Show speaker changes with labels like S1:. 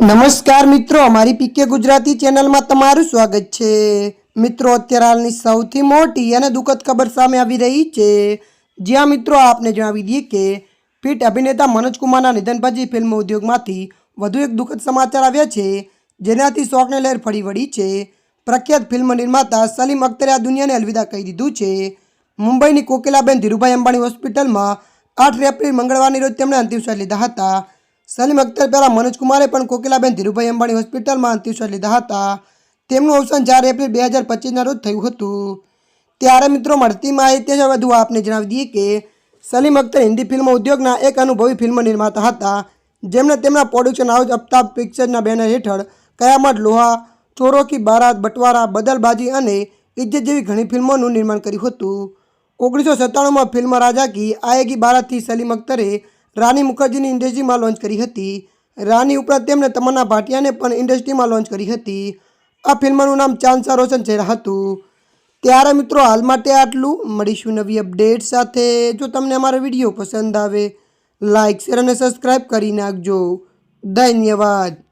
S1: નમસ્કાર મિત્રો, અમારી પીકે ગુજરાતી ચેનલમાં તમારું સ્વાગત છે. મિત્રો, અત્યારે હાલની સૌથી મોટી અને દુઃખદ ખબર સામે આવી રહી છે. જ્યાં મિત્રો, આપને જણાવી દઈએ કે ફિટ અભિનેતા મનોજ કુમારના નિધન પછી ફિલ્મ ઉદ્યોગમાંથી વધુ એક દુઃખદ સમાચાર આવ્યા છે, જેનાથી શોકને લહેર ફરી વળી છે. પ્રખ્યાત ફિલ્મ નિર્માતા સલીમ અખ્તરે આ દુનિયાને અલવિદા કહી દીધું છે. મુંબઈની કોકિલાબેન ધીરુભાઈ અંબાણી હોસ્પિટલમાં આઠ એપ્રિલ મંગળવારની રોજ તેમણે અંતિમ લીધા હતા. સલીમ અખ્તર પહેલાં મનોજ કુમારે પણ કોકિલાબેન ધીરુભાઈ અંબાણી હોસ્પિટલમાં અંતિમ લીધા હતા. તેમનું અવસાન ચાર એપ્રિલ બે હજાર પચીસના રોજ થયું હતું. ત્યારે મિત્રો, મળતી માહિતી છે વધુ આપને જણાવી દઈએ કે સલીમ અખ્તર હિન્દી ફિલ્મ ઉદ્યોગના એક અનુભવી ફિલ્મ નિર્માતા હતા. જેમણે તેમના પ્રોડક્શન હાઉસ અફતાબ પિક્ચર્સના બેનર હેઠળ કયામત, લોહા ચોરો કી બારાત, બટવારા, બદલબાજી અને ઇજ્જત જેવી ઘણી ફિલ્મોનું નિર્માણ કર્યું હતું. ઓગણીસો સત્તાણુંમાં ફિલ્મ રાજા કી આયેગી બારાતથી સલીમ અખ્તરે રાની મુખર્જીની ઇન્ડસ્ટ્રીમાં લોન્ચ કરી હતી. રાની ઉપરાંત તેમણે તમન્ના ભાટિયાને પણ ઇન્ડસ્ટ્રીમાં લોન્ચ કરી હતી. આ ફિલ્મનું નામ ચાંદસા રોશન ચહેરા હતું. ત્યારે મિત્રો હાલ માટે આટલું. મળીશું નવી અપડેટ સાથે. જો તમને અમારો વીડિયો પસંદ આવે લાઇક શેર અને સબસ્ક્રાઈબ કરી નાખજો. ધન્યવાદ.